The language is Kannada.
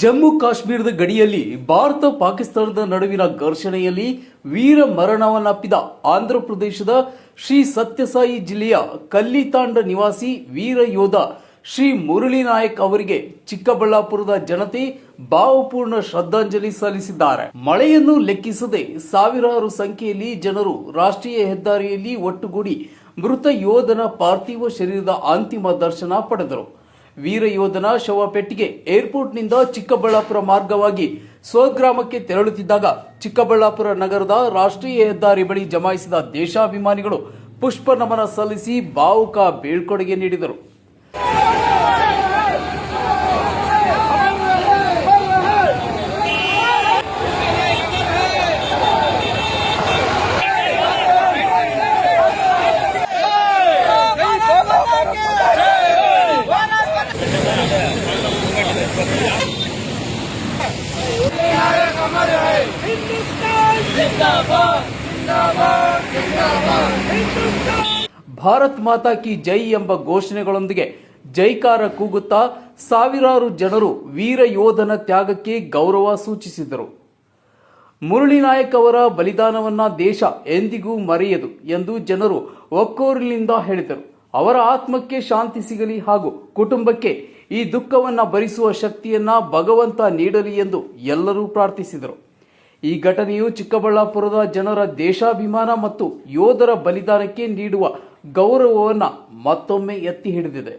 ಜಮ್ಮು ಕಾಶ್ಮೀರದ ಗಡಿಯಲ್ಲಿ ಭಾರತ ಪಾಕಿಸ್ತಾನದ ನಡುವಿನ ಘರ್ಷಣೆಯಲ್ಲಿ ವೀರ ಮರಣವನ್ನಪ್ಪಿದ ಆಂಧ್ರಪ್ರದೇಶದ ಶ್ರೀ ಸತ್ಯಸಾಯಿ ಜಿಲ್ಲೆಯ ಕಲ್ಲಿತಾಂಡ ನಿವಾಸಿ ವೀರ ಯೋಧ ಶ್ರೀ ಮುರಳಿ ನಾಯಕ್ ಅವರಿಗೆ ಚಿಕ್ಕಬಳ್ಳಾಪುರದ ಜನತೆ ಭಾವಪೂರ್ಣ ಶ್ರದ್ಧಾಂಜಲಿ ಸಲ್ಲಿಸಿದ್ದಾರೆ. ಮಳೆಯನ್ನು ಲೆಕ್ಕಿಸದೆ ಸಾವಿರಾರು ಸಂಖ್ಯೆಯಲ್ಲಿ ಜನರು ರಾಷ್ಟ್ರೀಯ ಹೆದ್ದಾರಿಯಲ್ಲಿ ಒಟ್ಟುಗೂಡಿ ಮೃತ ಯೋಧನ ಪಾರ್ಥಿವ ಶರೀರದ ಅಂತಿಮ ದರ್ಶನ ಪಡೆದರು. ವೀರ ಯೋಧನ ಶವ ಪೆಟ್ಟಿಗೆ ಏರ್ಪೋರ್ಟ್ನಿಂದ ಚಿಕ್ಕಬಳ್ಳಾಪುರ ಮಾರ್ಗವಾಗಿ ಸ್ವಗ್ರಾಮಕ್ಕೆ ತೆರಳುತ್ತಿದ್ದಾಗ ಚಿಕ್ಕಬಳ್ಳಾಪುರ ನಗರದ ರಾಷ್ಟ್ರೀಯ ಹೆದ್ದಾರಿ ಬಳಿ ಜಮಾಯಿಸಿದ ದೇಶಾಭಿಮಾನಿಗಳು ಪುಷ್ಪ ನಮನ ಸಲ್ಲಿಸಿ ಭಾವುಕ ಬೀಳ್ಕೊಡುಗೆ ನೀಡಿದರು. ಭಾರತ್ ಮಾತಾ ಕಿ ಜೈ ಎಂಬ ಘೋಷಣೆಗಳೊಂದಿಗೆ ಜೈಕಾರ ಕೂಗುತ್ತಾ ಸಾವಿರಾರು ಜನರು ವೀರ ಯೋಧನ ತ್ಯಾಗಕ್ಕೆ ಗೌರವ ಸೂಚಿಸಿದರು. ಮುರಳಿ ನಾಯಕ್ ಅವರ ಬಲಿದಾನವನ್ನ ದೇಶ ಎಂದಿಗೂ ಮರೆಯದು ಎಂದು ಜನರು ಒಕ್ಕೋರಿನಿಂದ ಹೇಳಿದರು. ಅವರ ಆತ್ಮಕ್ಕೆ ಶಾಂತಿ ಸಿಗಲಿ ಹಾಗೂ ಕುಟುಂಬಕ್ಕೆ ಈ ದುಃಖವನ್ನ ಭರಿಸುವ ಶಕ್ತಿಯನ್ನ ಭಗವಂತ ನೀಡಲಿ ಎಂದು ಎಲ್ಲರೂ ಪ್ರಾರ್ಥಿಸಿದರು. ಈ ಘಟನೆಯು ಚಿಕ್ಕಬಳ್ಳಾಪುರದ ಜನರ ದೇಶಾಭಿಮಾನ ಮತ್ತು ಯೋಧರ ಬಲಿದಾನಕ್ಕೆ ನೀಡುವ ಗೌರವವನ್ನು ಮತ್ತೊಮ್ಮೆ ಎತ್ತಿ ಹಿಡಿದಿದೆ.